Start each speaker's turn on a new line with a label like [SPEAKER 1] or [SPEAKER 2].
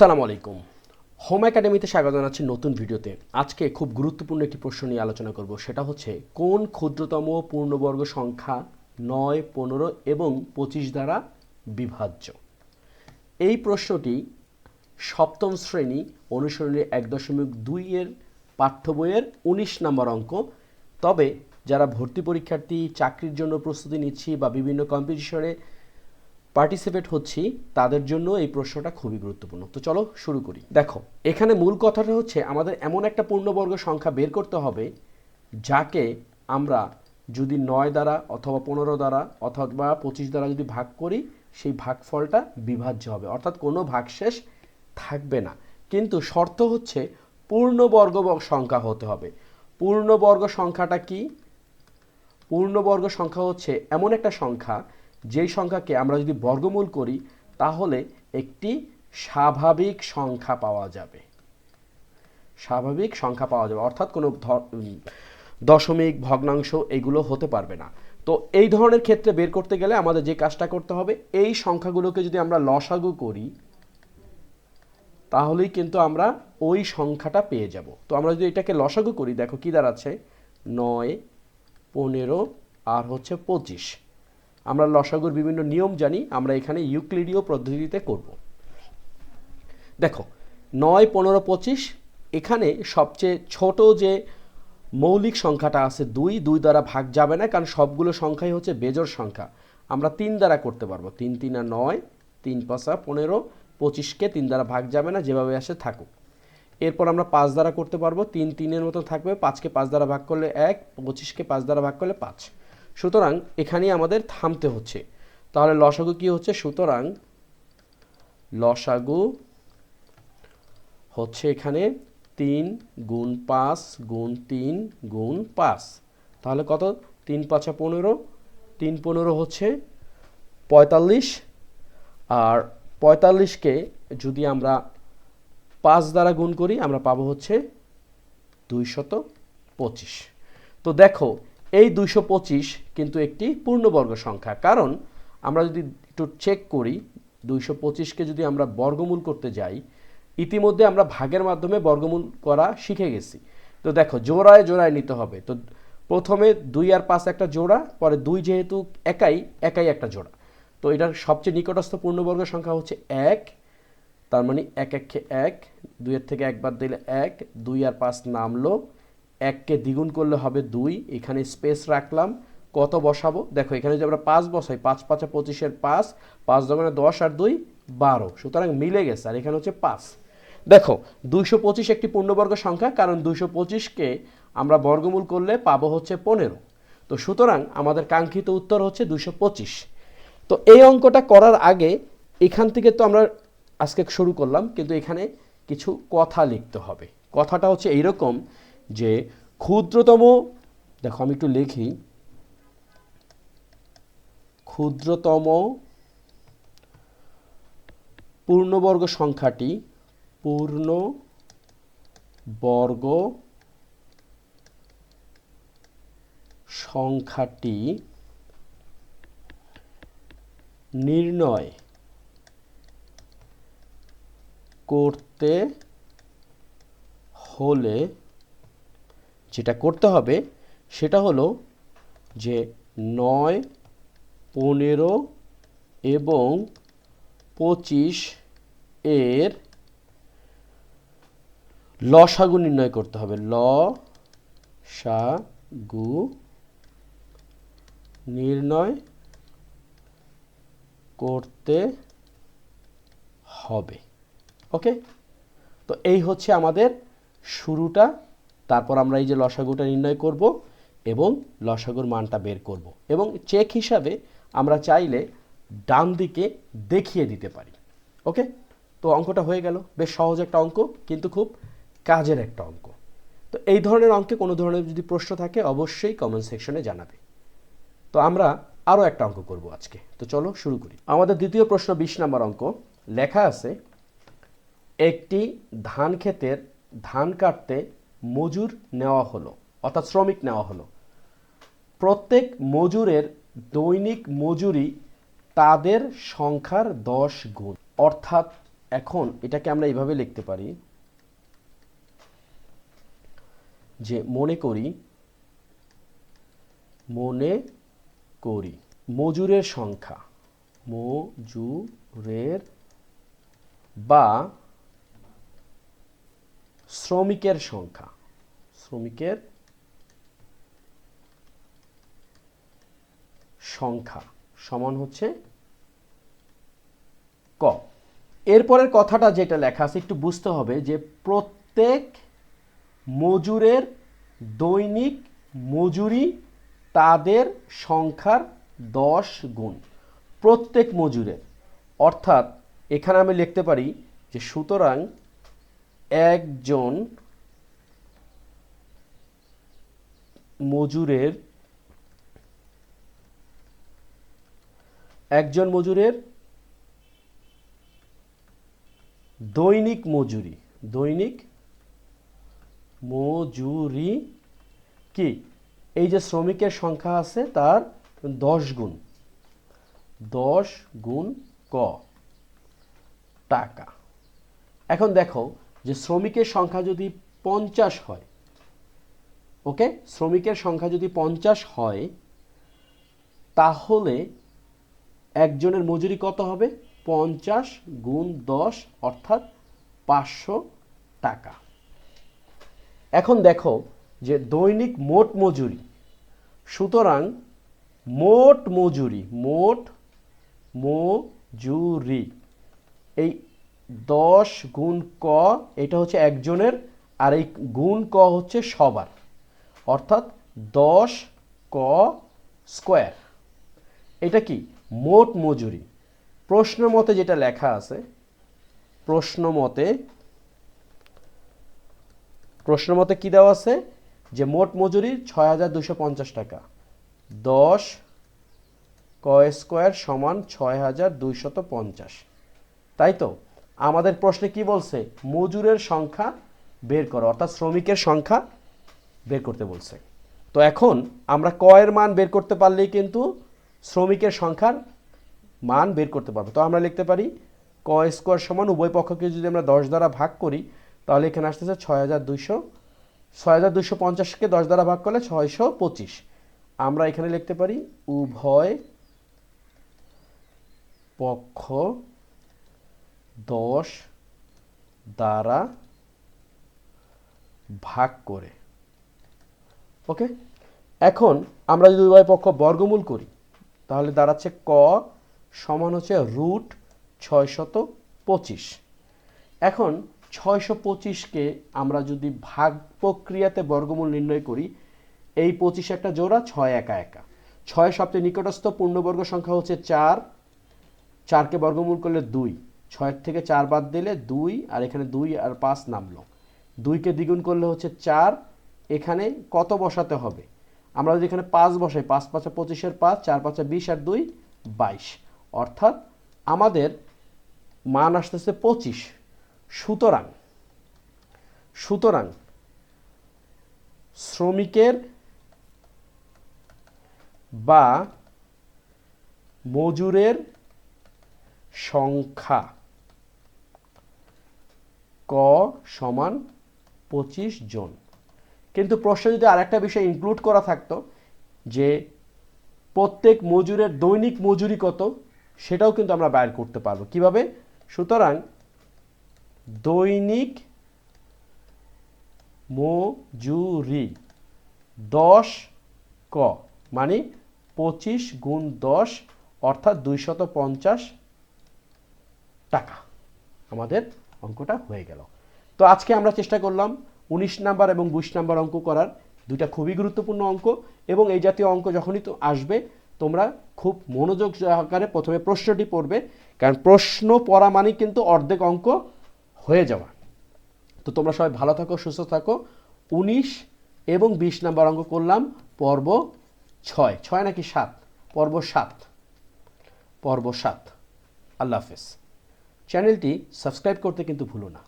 [SPEAKER 1] আসসালামু আলাইকুম। হোম একাডেমিতে স্বাগত জানাচ্ছি নতুন ভিডিওতে। আজকে খুব গুরুত্বপূর্ণ একটি প্রশ্ন নিয়ে আলোচনা করব। সেটা হচ্ছে, কোন ক্ষুদ্রতম পূর্ণবর্গ সংখ্যা নয়, পনেরো এবং পঁচিশ দ্বারা বিভাজ্য? এই প্রশ্নটি সপ্তম শ্রেণি অনুসরণী এক দশমিক দুই এর পাঠ্য বইয়ের উনিশ নম্বর অঙ্ক। তবে যারা ভর্তি পরীক্ষার্থী, চাকরির জন্য প্রস্তুতি নিচ্ছি বা বিভিন্ন কম্পিটিশনে পার্টিসিপেট হচ্ছি, তাদের জন্য এই প্রশ্নটা খুবই গুরুত্বপূর্ণ। তো চলো শুরু করি। দেখো, এখানে মূল কথাটা হচ্ছে, আমাদের এমন একটা পূর্ণবর্গ সংখ্যা বের করতে হবে, যাকে আমরা যদি নয় দ্বারা অথবা পনেরো দ্বারা অথবা পঁচিশ দ্বারা যদি ভাগ করি, সেই ভাগফলটা বিভাজ্য হবে। অর্থাৎ কোনো ভাগশেষ থাকবে না। কিন্তু শর্ত হচ্ছে, পূর্ণবর্গ সংখ্যা হতে হবে। পূর্ণবর্গ সংখ্যাটা কি? পূর্ণবর্গ সংখ্যা হচ্ছে এমন একটা সংখ্যা যেই সংখ্যাকে আমরা যদি বর্গমূল করি, তাহলে একটি স্বাভাবিক সংখ্যা পাওয়া যাবে। স্বাভাবিক সংখ্যা পাওয়া যাবে, অর্থাৎ কোনো দশমিক, ভগ্নাংশ এগুলো হতে পারবে না। তো এই ধরনের ক্ষেত্রে বের করতে গেলে আমাদের যে কাজটা করতে হবে, এই সংখ্যাগুলোকে যদি আমরা লসাগু করি, তাহলেই কিন্তু আমরা ওই সংখ্যাটা পেয়ে যাব। তো আমরা যদি এটাকে লসাগু করি, দেখো কি দাঁড়াচ্ছে? নয়, পনেরো, আর হচ্ছে পঁচিশ। আমরা লসাগুর বিভিন্ন নিয়ম জানি, আমরা এখানে ইউক্লিডীয় পদ্ধতিতে করব। দেখো, নয়, পনেরো, পঁচিশ, এখানে সবচেয়ে ছোট যে মৌলিক সংখ্যাটা আছে দুই দুই দ্বারা ভাগ যাবে না, কারণ সবগুলো সংখ্যাই হচ্ছে বেজোড় সংখ্যা। আমরা তিন দ্বারা করতে পারব। তিন তিন আর নয়, তিন পাঁচা পনেরো, পঁচিশকে তিন দ্বারা ভাগ যাবে না, যেভাবে আসে থাকুক। এরপর আমরা পাঁচ দ্বারা করতে পারব। তিন, তিনের মতো থাকবে। পাঁচকে পাঁচ দ্বারা ভাগ করলে এক, পঁচিশকে পাঁচ দ্বারা ভাগ করলে পাঁচ। সুতরাং এখানেই আমাদের থামতে হচ্ছে। তাহলে লসাগু কি হচ্ছে? সুতরাং লসাগু হচ্ছে এখানে তিন গুণ পাঁচ গুণ তিন গুণ পাঁচ। তাহলে কত? তিন পাঁচা পনেরো। তিন পনেরো হচ্ছে পঁয়তাল্লিশ। আর পঁয়তাল্লিশকে যদি আমরা পাঁচ দ্বারা গুণ করি, আমরা পাবো হচ্ছে দুইশত পঁচিশ। তো দেখো এই দুইশো পঁচিশ কিন্তু একটি পূর্ণবর্গ সংখ্যা। কারণ আমরা যদি একটু চেক করি, দুইশো পঁচিশকে যদি আমরা বর্গমূল করতে যাই, ইতিমধ্যে আমরা ভাগের মাধ্যমে বর্গমূল করা শিখে গেছি। তো দেখো, জোড়ায় জোড়ায় নিতে হবে। তো প্রথমে দুই আর পাঁচ একটা জোড়া, পরে দুই যেহেতু একাই একাই একটা জোড়া। তো এটার সবচেয়ে নিকটস্থ পূর্ণবর্গ সংখ্যা হচ্ছে এক। তার মানে এক এককে এক, দুইয়ের থেকে একবার দিলে এক, দুই আর পাঁচ নামলো। এককে দ্বিগুণ করলে হবে দুই। এখানে স্পেস রাখলাম। কত বসাবো? দেখো, এখানে যদি আমরা পাঁচ বসাই, পাঁচ পাঁচা পঁচিশের পাঁচ পাঁচ দোকানে দশ আর দুই, বারো। সুতরাং মিলে গেছে, আর এখানে হচ্ছে পাঁচ। দেখো, দুইশো পঁচিশ একটি পূর্ণবর্গ সংখ্যা, কারণ দুইশো পঁচিশকে আমরা বর্গমূল করলে পাবো হচ্ছে পনেরো। তো সুতরাং আমাদের কাঙ্ক্ষিত উত্তর হচ্ছে দুইশো পঁচিশ। তো এই অঙ্কটা করার আগে এখান থেকে তো আমরা আজকে শুরু করলাম, কিন্তু এখানে কিছু কথা লিখতে হবে। কথাটা হচ্ছে এইরকম যে ক্ষুদ্রতম, দেখো আমি একটু লিখি, ক্ষুদ্রতম পূর্ণবর্গ সংখ্যাটি পূর্ণ বর্গ সংখ্যাটি নির্ণয় করতে হলে যেটা করতে হবে সেটা হলো যে নয়, পনেরো এবং পঁচিশ এর লসাগু নির্ণয় করতে হবে। ল, সা, গু নির্ণয় করতে হবে। ওকে? তো এই হচ্ছে আমাদের শুরুটা। তারপর আমরা এই যে লসাগুটা নির্ণয় করব এবং লসাগুর মানটা বের করব এবং চেক হিসাবে আমরা চাইলে ডান দিকে দেখিয়ে দিতে পারি। ওকে তো অঙ্কটা হয়ে গেল। বেশ সহজ একটা অঙ্ক, কিন্তু খুব কাজের একটা অঙ্ক। তো এই ধরনের অঙ্কে কোনো ধরনের যদি প্রশ্ন থাকে, অবশ্যই কমেন্ট সেকশনে জানাবে। তো আমরা আরও একটা অঙ্ক করব আজকে। তো চলো শুরু করি। আমাদের দ্বিতীয় প্রশ্ন বিশ নম্বর অঙ্ক। লেখা আছে, একটি ধান ক্ষেতের ধান কাটতে মজুর নেওয়া হলো, অর্থাৎ শ্রমিক নেওয়া হলো। প্রত্যেক মজুরের দৈনিক মজুরি তাদের সংখ্যার দশ গুণ। অর্থাৎ এখন এটাকে আমরা এইভাবে লিখতে পারি যে মনে করি মনে করি, মজুরের সংখ্যা, মজুরের বা শ্রমিকের সংখ্যা। শ্রমিকের সংখ্যা সমান হচ্ছে ক। এরপরের কথাটা যেটা লেখা আছে, একটু বুঝতে হবে যে প্রত্যেক মজুরের দৈনিক মজুরি তাদের সংখ্যার দশ গুণ। প্রত্যেক মজুরের। অর্থাৎ এখানে আমি লিখতে পারি যে সুতরাং একজন মজুরের একজন মজুরের দৈনিক মজুরি। দৈনিক মজুরি কি? এই যে শ্রমিকের সংখ্যা আছে তার দশ গুণ। দশ গুণ ক। টাকা। এখন দেখো যে শ্রমিকের সংখ্যা যদি পঞ্চাশ হয়, ওকে? শ্রমিকের সংখ্যা যদি পঞ্চাশ হয়, তাহলে একজনের মজুরি কত হবে? পঞ্চাশ গুণ দশ, অর্থাৎ পাঁচশো টাকা। এখন দেখো যে দৈনিক মোট মজুরি, সুতরাং মোট মজুরি মোট মজুরি, এই দশ গুণ ক, এটা হচ্ছে একজনের, আর এই গুণ ক হচ্ছে সবার। অর্থাৎ দশ ক স্কোয়ার। এটা কি? মোট মজুরি। প্রশ্ন মতে যেটা লেখা আছে, প্রশ্ন মতে প্রশ্ন মতে কী দেওয়া আছে? যে মোট মজুরি ছয় হাজার দুশো পঞ্চাশ টাকা। দশ ক স্কোয়ার সমান ছয় হাজার পঞ্চাশ। তাই তো? আমাদের প্রশ্নে কি বলছে? মজুরের সংখ্যা বের করো, অর্থাৎ শ্রমিকের সংখ্যা বের করতে বলছে। তো এখন আমরা কয়ের মান বের করতে পারলেই কিন্তু শ্রমিকের সংখ্যার মান বের করতে পারব। তো আমরা লিখতে পারি ক স্কোয়ার সমান উভয় পক্ষকে যদি আমরা দশ দ্বারা ভাগ করি, তাহলে এখানে আসতেছে ছয় হাজার দুইশো ছয় হাজার দুইশো পঞ্চাশকে দশ দ্বারা ভাগ করলে ছয়শো পঁচিশ। আমরা এখানে লিখতে পারি উভয় পক্ষ দশ দ্বারা ভাগ করে। ওকে? এখন আমরা যদি উভয় পক্ষ বর্গমূল করি, তাহলে দাঁড়াচ্ছে ক সমান হচ্ছে রুট ছয়শত পঁচিশ। এখন ছয়শো পঁচিশকে আমরা যদি ভাগ প্রক্রিয়াতে বর্গমূল নির্ণয় করি, এই পঁচিশ একটা জোড়া, ছয় একা একা। ছয় সবচেয়ে নিকটস্থ পূর্ণবর্গ সংখ্যা হচ্ছে চার। চারকে বর্গমূল করলে দুই। ছয়ের থেকে চার বাদ দিলে দুই, আর এখানে দুই আর পাঁচ নামলো। দুইকে দ্বিগুণ করলে হচ্ছে চার, এখানে কত বসাতে হবে? আমরা যদি এখানে পাঁচ বসাই, পাঁচ পাঁচা পঁচিশের পাঁচ, চার পাঁচা বিশ আর দুই, বাইশ। অর্থাৎ আমাদের মান আসতেছে পঁচিশ। সুতরাং সুতরাং শ্রমিকের বা মজুরের সংখ্যা ক সমান পঁচিশ জন। কিন্তু প্রশ্নে যদি আরেকটা বিষয় ইনক্লুড করা থাকতো, যে প্রত্যেক মজুরের দৈনিক মজুরি কত, সেটাও কিন্তু আমরা বাইর করতে পারব। কীভাবে? সুতরাং দৈনিক মজুরি দশ ক মানে পঁচিশ গুণ দশ, অর্থাৎ দুইশত পঞ্চাশ টাকা। আমাদের অঙ্কটা হয়ে গেল। তো আজকে আমরা চেষ্টা করলাম উনিশ নাম্বার এবং বিশ নাম্বার অঙ্ক করার দুইটা খুবই গুরুত্বপূর্ণ অঙ্ক এবং এই জাতীয় অঙ্ক যখনই তো আসবে, তোমরা খুব মনোযোগ সহকারে প্রথমে প্রশ্নটি পড়বে, কারণ প্রশ্ন পড়া মানে কিন্তু অর্ধেক অঙ্ক হয়ে যাওয়া। তো তোমরা সবাই ভালো থাকো, সুস্থ থাকো। উনিশ এবং বিশ নাম্বার অঙ্ক করলাম, পর্ব ছয়। ছয় নাকি সাত? পর্ব সাত। পর্ব সাত। আল্লাহ হাফেজ। চ্যানেলটি সাবস্ক্রাইব করতে কিন্তু ভুলো না